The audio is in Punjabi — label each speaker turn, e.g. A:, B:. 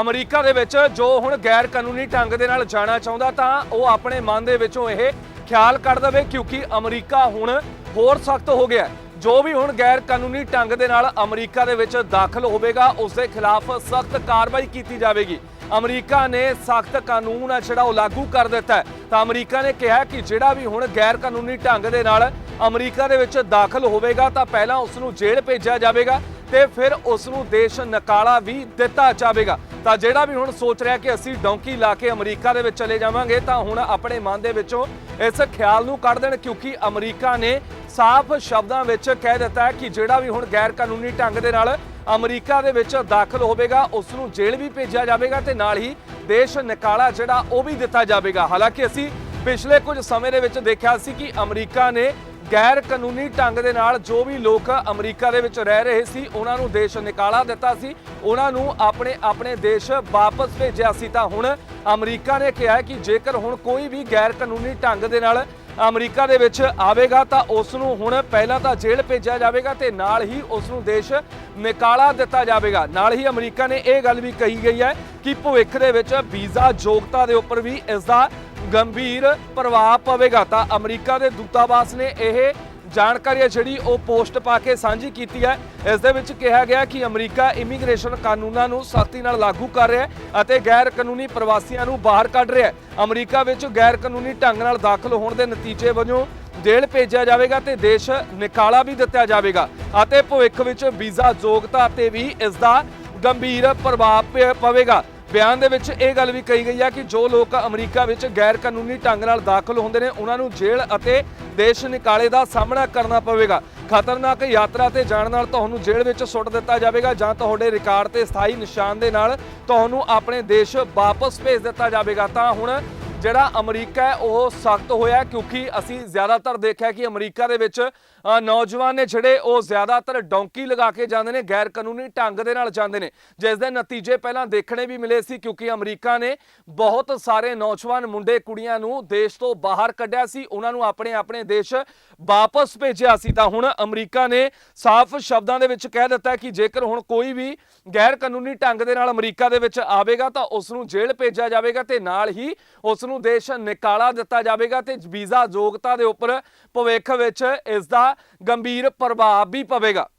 A: ਅਮਰੀਕਾ ਦੇ ਵਿੱਚ ਜੋ ਹੁਣ ਗੈਰ ਕਾਨੂੰਨੀ ਢੰਗ ਦੇ ਨਾਲ ਜਾਣਾ ਚਾਹੁੰਦਾ ਤਾਂ ਉਹ ਆਪਣੇ ਮਨ ਦੇ ਵਿੱਚੋਂ ਇਹ ਖਿਆਲ ਕੱਢ ਦਵੇ ਕਿਉਂਕਿ ਅਮਰੀਕਾ ਹੁਣ ਹੋਰ ਸਖਤ ਹੋ ਗਿਆ ਜੋ ਵੀ ਹੁਣ ਗੈਰ ਕਾਨੂੰਨੀ ਢੰਗ ਦੇ ਨਾਲ ਅਮਰੀਕਾ ਦੇ ਵਿੱਚ ਦਾਖਲ ਹੋਵੇਗਾ, ਉਸ ਦੇ ਖਿਲਾਫ ਸਖਤ ਕਾਰਵਾਈ ਕੀਤੀ ਜਾਵੇਗੀ। ਅਮਰੀਕਾ ਨੇ ਸਖਤ ਕਾਨੂੰਨ ਆ ਜਿਹੜਾ ਉਹ ਲਾਗੂ ਕਰ ਦਿੱਤਾ ਤਾਂ ਅਮਰੀਕਾ ਨੇ ਕਿਹਾ ਕਿ ਜਿਹੜਾ ਵੀ ਹੁਣ ਗੈਰ ਕਾਨੂੰਨੀ ਢੰਗ ਦੇ ਨਾਲ ਅਮਰੀਕਾ ਦੇ ਵਿੱਚ ਦਾਖਲ ਹੋਵੇਗਾ, ਤਾਂ ਪਹਿਲਾਂ ਉਸ ਨੂੰ ਜੇਲ੍ਹ ਭੇਜਿਆ ਜਾਵੇਗਾ ਤੇ ਫਿਰ ਉਸ ਨੂੰ ਦੇਸ਼ ਨਕਾਲਾ ਵੀ ਦਿੱਤਾ ਜਾਵੇਗਾ। ਤਾਂ ਜਿਹੜਾ ਵੀ ਹੁਣ ਸੋਚ ਰਿਹਾ ਕਿ ਅਸੀਂ ਡੌਂਕੀ ਲਾ ਕੇ ਅਮਰੀਕਾ ਦੇ ਵਿੱਚ ਚਲੇ ਜਾਵਾਂਗੇ, ਤਾਂ ਹੁਣ ਆਪਣੇ ਮਨ ਦੇ ਵਿੱਚੋਂ ਇਸ ਖਿਆਲ ਨੂੰ ਕੱਢ ਦੇਣ ਕਿਉਂਕਿ ਅਮਰੀਕਾ ਨੇ ਸਾਫ਼ ਸ਼ਬਦਾਂ ਵਿੱਚ ਕਹਿ ਦਿੱਤਾ ਹੈ ਕਿ ਜਿਹੜਾ ਵੀ ਹੁਣ ਗੈਰ ਕਾਨੂੰਨੀ ਢੰਗ ਦੇ ਨਾਲ ਅਮਰੀਕਾ ਦੇ ਵਿੱਚ ਦਾਖਲ ਹੋਵੇਗਾ, ਉਸ ਨੂੰ ਜੇਲ੍ਹ ਵੀ ਭੇਜਿਆ ਜਾਵੇਗਾ ਤੇ ਨਾਲ ਹੀ ਦੇਸ਼ ਨਿਕਾਲਾ ਜਿਹੜਾ ਉਹ ਵੀ ਦਿੱਤਾ ਜਾਵੇਗਾ। ਹਾਲਾਂਕਿ ਅਸੀਂ ਪਿਛਲੇ ਕੁਝ ਸਮੇਂ ਦੇ ਵਿੱਚ ਦੇਖਿਆ ਸੀ ਕਿ ਅਮਰੀਕਾ ਨੇ ਗੈਰ ਕਾਨੂੰਨੀ ਢੰਗ ਦੇ ਨਾਲ ਜੋ ਵੀ ਲੋਕ ਅਮਰੀਕਾ ਦੇ ਵਿੱਚ ਰਹਿ ਰਹੇ ਸੀ, ਉਹਨਾਂ ਨੂੰ ਦੇਸ਼ ਨਿਕਾਲਾ ਦਿੱਤਾ ਸੀ। ਉਹਨਾਂ ਨੂੰ ਆਪਣੇ ਆਪਣੇ ਦੇਸ਼ ਵਾਪਸ ਭੇਜਿਆ ਸੀ। ਤਾਂ ਹੁਣ ਅਮਰੀਕਾ ਨੇ ਕਿਹਾ ਕਿ ਜੇਕਰ ਹੁਣ ਕੋਈ ਵੀ ਗੈਰ ਕਾਨੂੰਨੀ ਢੰਗ ਦੇ ਨਾਲ ਅਮਰੀਕਾ ਦੇ ਵਿੱਚ ਆਵੇਗਾ, ਤਾਂ ਉਸ ਨੂੰ ਹੁਣ ਪਹਿਲਾਂ ਤਾਂ ਜੇਲ੍ਹ ਭੇਜਿਆ ਜਾਵੇਗਾ ਤੇ ਨਾਲ ਹੀ ਉਸ ਨੂੰ ਦੇਸ਼ ਨਿਕਾਲਾ ਦਿੱਤਾ ਜਾਵੇਗਾ। ਨਾਲ ਹੀ ਅਮਰੀਕਾ ਨੇ ਇਹ ਗੱਲ ਵੀ ਕਹੀ ਗਈ ਹੈ ਕਿ ਭਵਿੱਖ ਦੇ ਵਿੱਚ ਵੀਜ਼ਾ ਯੋਗਤਾ ਦੇ ਉੱਪਰ ਵੀ ਇਸ ਦਾ ਗੰਭੀਰ ਪ੍ਰਭਾਵ ਪਵੇਗਾ ਤਾਂ ਅਮਰੀਕਾ ਦੇ ਦੂਤਾਵਾਸ ਨੇ ਇਹ ਜਾਣਕਾਰੀ ਹੈ ਜਿਹੜੀ ਉਹ ਪੋਸਟ ਪਾ ਕੇ ਸਾਂਝੀ ਕੀਤੀ ਹੈ। ਇਸ ਦੇ ਵਿੱਚ ਕਿਹਾ ਗਿਆ ਕਿ ਅਮਰੀਕਾ ਇਮੀਗ੍ਰੇਸ਼ਨ ਕਾਨੂੰਨਾਂ ਨੂੰ ਸਖਤੀ ਨਾਲ ਲਾਗੂ ਕਰ ਰਿਹਾ ਹੈ ਅਤੇ ਗੈਰ ਕਾਨੂੰਨੀ ਪ੍ਰਵਾਸੀਆਂ ਨੂੰ ਬਾਹਰ ਕੱਢ ਰਿਹਾ ਹੈ। ਅਮਰੀਕਾ ਵਿੱਚ ਗੈਰ ਕਾਨੂੰਨੀ ਢੰਗ ਨਾਲ ਦਾਖਲ ਹੋਣ ਦੇ ਨਤੀਜੇ ਵਜੋਂ ਜੇਲ੍ਹ ਭੇਜਿਆ ਜਾਵੇਗਾ ਤੇ ਦੇਸ਼ ਨਿਕਾਲਾ ਵੀ ਦਿੱਤਾ ਜਾਵੇਗਾ ਅਤੇ ਭਵਿੱਖ ਵਿੱਚ ਵੀਜ਼ਾ ਯੋਗਤਾ ਤੇ ਵੀ ਇਸ ਦਾ ਗੰਭੀਰ ਪ੍ਰਭਾਵ ਪਵੇਗਾ। ਬਿਆਨ ਦੇ ਵਿੱਚ ਇਹ ਗੱਲ ਵੀ ਕਹੀ ਗਈ ਹੈ ਕਿ ਜੋ ਲੋਕ ਅਮਰੀਕਾ ਵਿੱਚ ਗੈਰ ਕਾਨੂੰਨੀ ਢੰਗ ਨਾਲ ਦਾਖਲ ਹੁੰਦੇ ਨੇ, ਉਹਨਾਂ ਨੂੰ ਜੇਲ੍ਹ ਅਤੇ ਦੇਸ਼ ਨਿਕਾਲੇ ਦਾ ਸਾਹਮਣਾ ਕਰਨਾ ਪਵੇਗਾ। ਖਤਰਨਾਕ ਯਾਤਰਾ ਤੇ ਜਾਣ ਨਾਲ ਤੁਹਾਨੂੰ ਜੇਲ੍ਹ ਵਿੱਚ ਸੁੱਟ ਦਿੱਤਾ ਜਾਵੇਗਾ ਜਾਂ ਤੁਹਾਡੇ ਰਿਕਾਰਡ ਤੇ ਸਥਾਈ ਨਿਸ਼ਾਨ ਦੇ ਨਾਲ ਤੁਹਾਨੂੰ ਆਪਣੇ ਦੇਸ਼ ਵਾਪਸ ਭੇਜ ਦਿੱਤਾ ਜਾਵੇਗਾ। ਤਾਂ ਹੁਣ ਜਿਹੜਾ ਅਮਰੀਕਾ ਹੈ, ਉਹ ਸਖਤ ਹੋਇਆ ਕਿਉਂਕਿ ਅਸੀਂ ਜ਼ਿਆਦਾਤਰ ਦੇਖਿਆ ਕਿ ਅਮਰੀਕਾ ਦੇ ਵਿੱਚ ਨੌਜਵਾਨ ਨੇ ਜਿਹੜੇ ਉਹ ਜ਼ਿਆਦਾਤਰ ਡੌਂਕੀ ਲਗਾ ਕੇ ਜਾਂਦੇ ਨੇ ਗੈਰ ਕਾਨੂੰਨੀ ਢੰਗ ਦੇ ਨਾਲ ਜਾਂਦੇ ਨੇ। ਜਿਸ ਦੇ ਨਤੀਜੇ ਪਹਿਲਾਂ ਦੇਖਣੇ ਵੀ ਮਿਲੇ ਸੀ ਕਿਉਂਕਿ ਅਮਰੀਕਾ ਨੇ ਬਹੁਤ ਸਾਰੇ ਨੌਜਵਾਨ ਮੁੰਡੇ ਕੁੜੀਆਂ ਨੂੰ ਦੇਸ਼ ਤੋਂ ਬਾਹਰ ਕੱਢਿਆ ਸੀ, ਉਹਨਾਂ ਨੂੰ ਆਪਣੇ ਆਪਣੇ ਦੇਸ਼ ਵਾਪਸ ਭੇਜਿਆ ਸੀ। ਤਾਂ ਹੁਣ ਅਮਰੀਕਾ ਨੇ ਸਾਫ਼ ਸ਼ਬਦਾਂ ਦੇ ਵਿੱਚ ਕਹਿ ਦਿੱਤਾ ਕਿ ਜੇਕਰ ਹੁਣ ਕੋਈ ਵੀ ਗੈਰ ਕਾਨੂੰਨੀ ਢੰਗ ਦੇ ਨਾਲ ਅਮਰੀਕਾ ਦੇ ਵਿੱਚ ਆਵੇਗਾ, ਤਾਂ ਉਸ ਨੂੰ ਜੇਲ੍ਹ ਭੇਜਿਆ ਜਾਵੇਗਾ ਤੇ ਨਾਲ ਹੀ ਉਸ ਨੂੰ ਦੇਸ਼ ਨਿਕਾਲਾ ਦਿੱਤਾ ਜਾਵੇਗਾ ਤੇ ਵੀਜ਼ਾ ਯੋਗਤਾ ਦੇ ਉੱਪਰ ਭਵਿੱਖ ਵਿੱਚ ਇਸ ਦਾ ਗੰਭੀਰ ਪ੍ਰਭਾਵ ਵੀ ਪਵੇਗਾ।